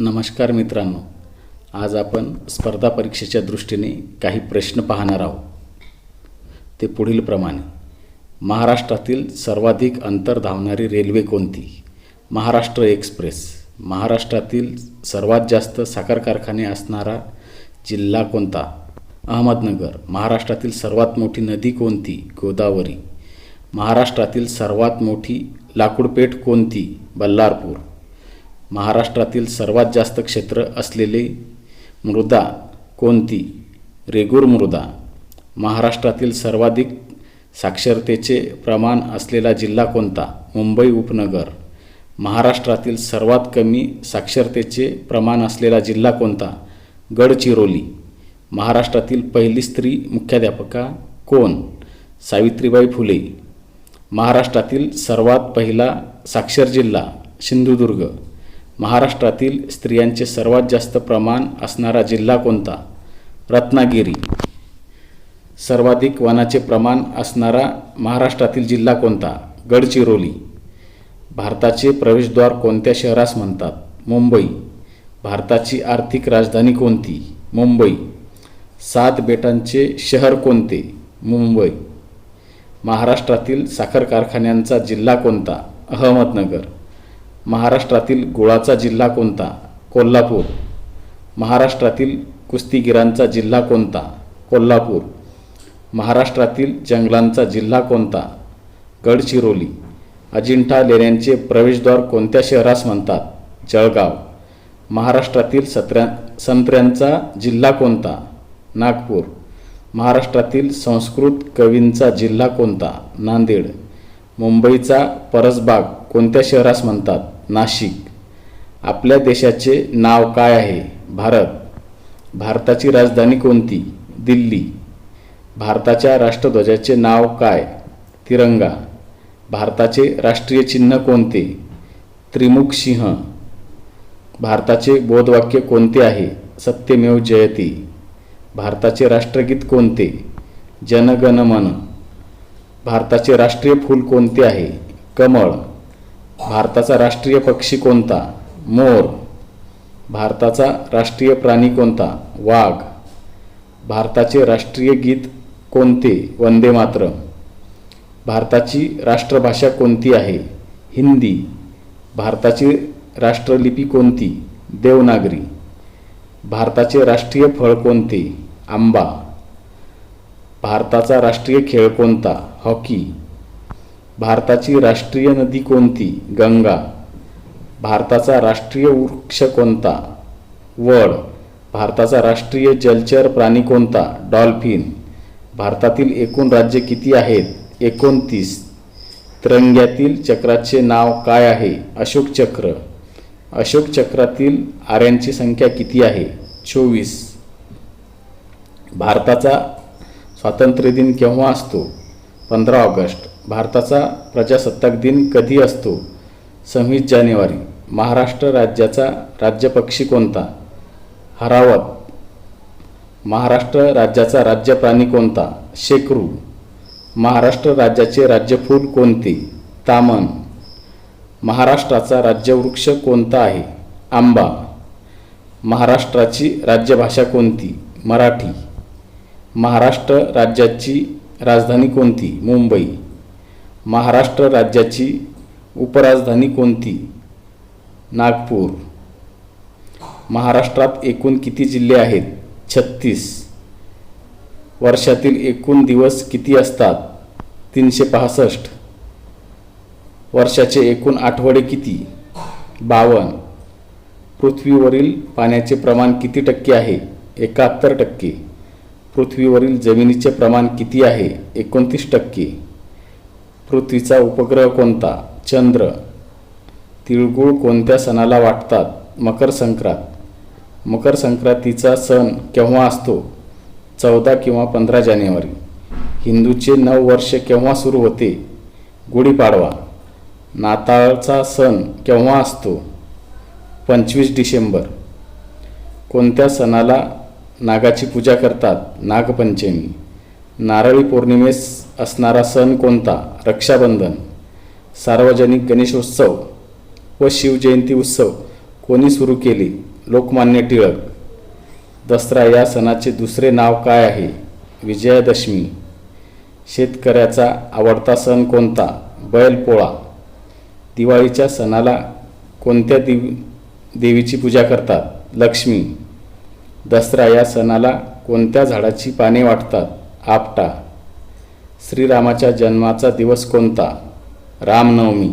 नमस्कार मित्रांनो. आज आपण स्पर्धा परीक्षेच्या दृष्टीने काही प्रश्न पाहणार आहोत. ते पुढीलप्रमाणे महाराष्ट्रातील सर्वाधिक अंतर धावणारी रेल्वे कोणती? महाराष्ट्र एक्सप्रेस. महाराष्ट्रातील सर्वात जास्त साखर कारखाने असणारा जिल्हा कोणता? अहमदनगर. महाराष्ट्रातील सर्वात मोठी नदी कोणती? गोदावरी. महाराष्ट्रातील सर्वात मोठी लाकूडपेठ कोणती? बल्लारपूर. महाराष्ट्रातील सर्वात जास्त क्षेत्र असलेली मृदा कोणती? रेगूर मृदा. महाराष्ट्रातील सर्वाधिक साक्षरतेचे प्रमाण असलेला जिल्हा कोणता? मुंबई उपनगर. महाराष्ट्रातील सर्वात कमी साक्षरतेचे प्रमाण असलेला जिल्हा कोणता? गडचिरोली. महाराष्ट्रातील पहिली स्त्री मुख्याध्यापका कोण? सावित्रीबाई फुले. महाराष्ट्रातील सर्वात पहिला साक्षर जिल्हा सिंधुदुर्ग. महाराष्ट्रातील स्त्रियांचे सर्वात जास्त प्रमाण असणारा जिल्हा कोणता? रत्नागिरी. सर्वाधिक वनाचे प्रमाण असणारा महाराष्ट्रातील जिल्हा कोणता? गडचिरोली. भारताचे प्रवेशद्वार कोणत्या शहरास म्हणतात? मुंबई. भारताची आर्थिक राजधानी कोणती? मुंबई. सात बेटांचे शहर कोणते? मुंबई. महाराष्ट्रातील साखर कारखान्यांचा जिल्हा कोणता? अहमदनगर. महाराष्ट्रातील गुळाचा जिल्हा कोणता? कोल्हापूर. महाराष्ट्रातील कुस्तीगिरांचा जिल्हा कोणता? कोल्हापूर. महाराष्ट्रातील जंगलांचा जिल्हा कोणता? गडचिरोली. अजिंठा लेण्यांचे प्रवेशद्वार कोणत्या शहरास म्हणतात? जळगाव. महाराष्ट्रातील सत्र्या संत्र्यांचा जिल्हा कोणता? नागपूर. महाराष्ट्रातील संस्कृत कवींचा जिल्हा कोणता? नांदेड. मुंबईचा परसबाग. कोणत्या शहरास म्हणतात? नाशिक. आपल्या देशाचे नाव काय आहे? भारत. भारताची राजधानी कोणती? दिल्ली. भारताच्या राष्ट्रध्वजाचे नाव काय? तिरंगा. भारताचे राष्ट्रीय चिन्ह कोणते? त्रिमुख सिंह. भारताचे बोधवाक्य कोणते आहे? सत्यमेव जयती. भारताचे राष्ट्रगीत कोणते? जनगण मन भारताचे राष्ट्रीय फूल कोणते आहे? कमळ. भारताचा राष्ट्रीय पक्षी कोणता? मोर. भारताचा राष्ट्रीय प्राणी कोणता? वाघ. भारताचे राष्ट्रीय गीत कोणते? वंदे मातरम. भारताची राष्ट्रभाषा कोणती आहे? हिंदी. भारताची राष्ट्रलिपी कोणती? देवनागरी. भारताचे राष्ट्रीय फळ कोणते? आंबा. भारताचा राष्ट्रीय खेळ कोणता? हॉकी. भारताची राष्ट्रीय नदी कोणती? गंगा. भारताचा राष्ट्रीय वृक्ष कोणता? वड. भारताचा राष्ट्रीय जलचर प्राणी कोणता? डॉल्फिन. भारतातील एकूण राज्य किती आहेत? एकोणतीस. तिरंग्यातील चक्राचे नाव काय आहे? अशोक चक्र. अशोक चक्रातील आर्यांची संख्या किती आहे? चोवीस. भारताचा स्वातंत्र्य दिन केव्हा असतो? पंधरा ऑगस्ट. भारताचा प्रजासत्ताक दिन कधी असतो? सव्वीस जानेवारी. महाराष्ट्र राज्याचा राज्यपक्षी कोणता? हरावत. महाराष्ट्र राज्याचा राज्य प्राणी कोणता? शेकरू. महाराष्ट्र राज्याचे राज्यफूल कोणते? तामन. महाराष्ट्राचा राज्यवृक्ष कोणता आहे? आंबा. महाराष्ट्राची राज्यभाषा कोणती? मराठी. महाराष्ट्र राज्याची राजधानी कोणती? मुंबई. महाराष्ट्र राज्याची उपराजधानी कोणती? नागपूर. महाराष्ट्रात एकूण किती जिल्हे आहेत? छत्तीस. वर्षातील एकूण दिवस किती असतात? तीनशे पासष्ट. वर्षाचे एकूण आठवडे किती? बावन्न. पृथ्वीवरील पाण्याचे प्रमाण किती टक्के आहे? एकाहत्तर टक्के. पृथ्वीवरील जमिनीचे प्रमाण किती आहे? एकोणतीस टक्के. पृथ्वीचा उपग्रह कोणता? चंद्र. तिळगुळ कोणत्या सणाला वाटतात? मकर संक्रांत. मकर संक्रांतीचा सण केव्हा असतो? चौदा किंवा पंधरा जानेवारी. हिंदूचे नऊ वर्ष केव्हा सुरू होते? गुढीपाडवा. नाताळचा सण केव्हा असतो? पंचवीस डिसेंबर. कोणत्या सणाला नागाची पूजा करतात? नागपंचमी. नारळी पौर्णिमेस असणारा सण कोणता? रक्षाबंधन सार्वजनिक गणेशोत्सव व शिवजयंती उत्सव कोणी सुरू केले? लोकमान्य टिळक. दसरा या सणाचे दुसरे नाव काय आहे? विजयादशमी. शेतकऱ्याचा आवडता सण कोणता? बैलपोळा. दिवाळीच्या सणाला कोणत्या देव देवीची पूजा करतात? लक्ष्मी. दसरा या सणाला कोणत्या झाडाची पाने वाटतात? आपटा. श्रीरामाच्या जन्माचा दिवस कोणता? रामनवमी.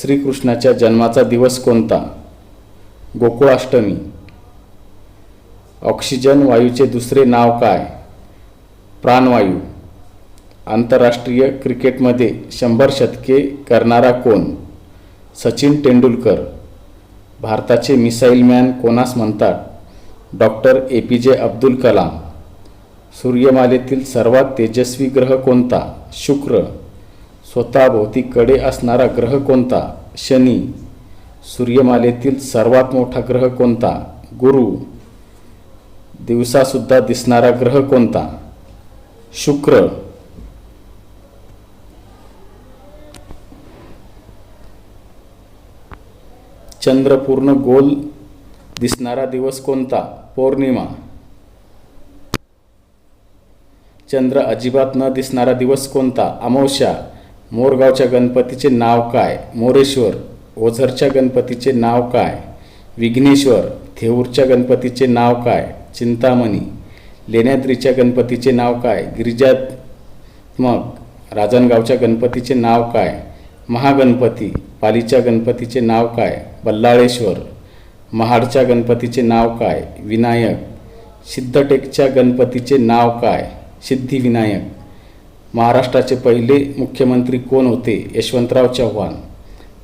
श्रीकृष्णाच्या जन्माचा दिवस कोणता? गोकुळाष्टमी. ऑक्सिजन वायूचे दुसरे नाव काय? प्राणवायू. आंतरराष्ट्रीय क्रिकेटमध्ये शंभर शतके करणारा कोण? सचिन तेंडुलकर. भारताचे मिसाईल मॅन कोणास म्हणतात? डॉक्टर ए पी जे अब्दुल कलाम. सूर्यमालेतील सर्वात तेजस्वी ग्रह कोणता? शुक्र. स्वतःभोवती कडे असणारा ग्रह कोणता? शनी. सूर्यमालेतील सर्वात मोठा ग्रह कोणता? गुरु. दिवसासुद्धा दिसणारा ग्रह कोणता? शुक्र. चंद्र पूर्ण गोल दिसणारा दिवस कोणता? पौर्णिमा. चंद्र अजिबात न दिसणारा दिवस कोणता? अमावस्या. मोरगावच्या गणपतीचे नाव काय? मोरेश्वर. ओझरच्या गणपतीचे नाव काय? विघ्नेश्वर. थेऊरच्या गणपतीचे नाव काय? चिंतामणी. लेण्याद्रीच्या गणपतीचे नाव काय? गिरिजात्मक. राजनगावच्या गणपतीचे नाव काय? महागणपती. पालीच्या गणपतीचे नाव काय? बल्लाळेश्वर. महाडच्या गणपतीचे नाव काय? विनायक. सिद्धटेकच्या गणपतीचे नाव काय? सिद्धिविनायक. महाराष्ट्राचे पहिले मुख्यमंत्री कोण होते? यशवंतराव चव्हाण.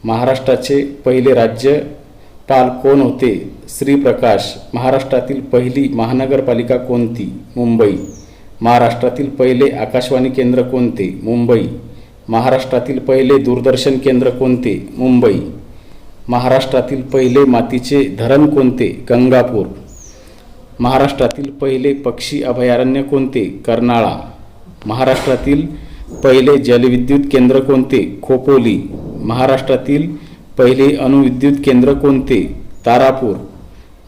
महाराष्ट्राचे पहिले राज्यपाल कोण होते? श्रीप्रकाश. महाराष्ट्रातील पहिली महानगरपालिका कोणती? मुंबई. महाराष्ट्रातील पहिले आकाशवाणी केंद्र कोणते? मुंबई. महाराष्ट्रातील पहिले दूरदर्शन केंद्र कोणते? मुंबई. महाराष्ट्रातील पहिले मातीचे धरण कोणते? गंगापूर. महाराष्ट्रातील पहिले पक्षी अभयारण्य कोणते? कर्नाळा. महाराष्ट्रातील पहिले जलविद्युत केंद्र कोणते? खोपोली. महाराष्ट्रातील पहिले अणुविद्युत केंद्र कोणते? तारापूर.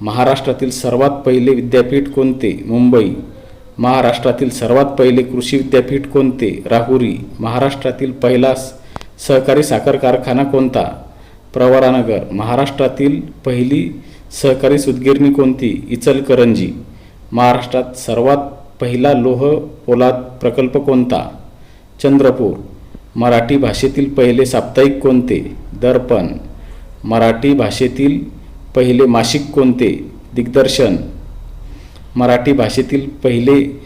महाराष्ट्रातील सर्वात पहिले विद्यापीठ कोणते? मुंबई. महाराष्ट्रातील सर्वात पहिले कृषी विद्यापीठ कोणते? राहुरी. महाराष्ट्रातील पहिला स- सहकारी साखर कारखाना कोणता? प्रवरानगर. महाराष्ट्रातील पहिली सहकारी सुतगिरणी कोणती? इचलकरंजी. महाराष्ट्रात सर्वात पहिला लोह पोलाद प्रकल्प कोणता? चंद्रपूर. मराठी भाषेतील पहिले साप्ताहिक कोणते? दर्पण. मराठी भाषेतील पहिले मासिक कोणते? दिग्दर्शन. मराठी भाषेतील पहिले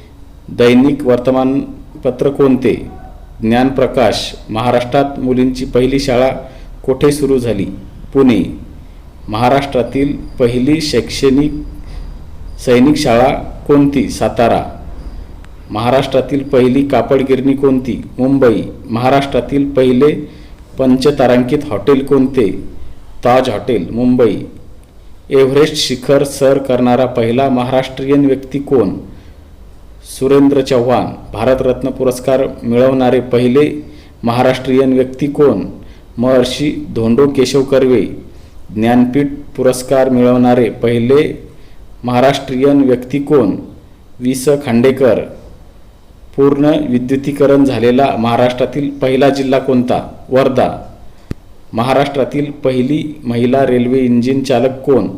दैनिक वर्तमानपत्र कोणते? ज्ञानप्रकाश. महाराष्ट्रात मुलींची पहिली शाळा कोठे सुरू झाली? पुणे. महाराष्ट्रातील पहिली शैक्षणिक सैनिक शाळा कोणती? सातारा. महाराष्ट्रातील पहिली कापडगिरणी कोणती? मुंबई. महाराष्ट्रातील पहिले पंचतारांकित हॉटेल कोणते? ताज हॉटेल मुंबई. एव्हरेस्ट शिखर सर करणारा पहिला महाराष्ट्रीयन व्यक्ती कोण? सुरेंद्र चव्हाण. भारतरत्न पुरस्कार मिळवणारे पहिले महाराष्ट्रीयन व्यक्ती कोण? महर्षी धोंडो केशव कर्वे. ज्ञानपीठ पुरस्कार मिळवणारे पहिले महाराष्ट्रीयन व्यक्ती कोण वि स. खांडेकर. पूर्ण विद्युतीकरण झालेला महाराष्ट्रातील पहिला जिल्हा कोणता? वर्धा. महाराष्ट्रातील पहिली महिला रेल्वे इंजिन चालक कोण?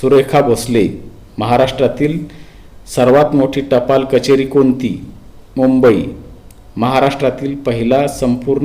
सुरेखा भोसले. महाराष्ट्रातील सर्वात मोठी टपाल कचेरी कोणती? मुंबई. महाराष्ट्रातील पहिला संपूर्ण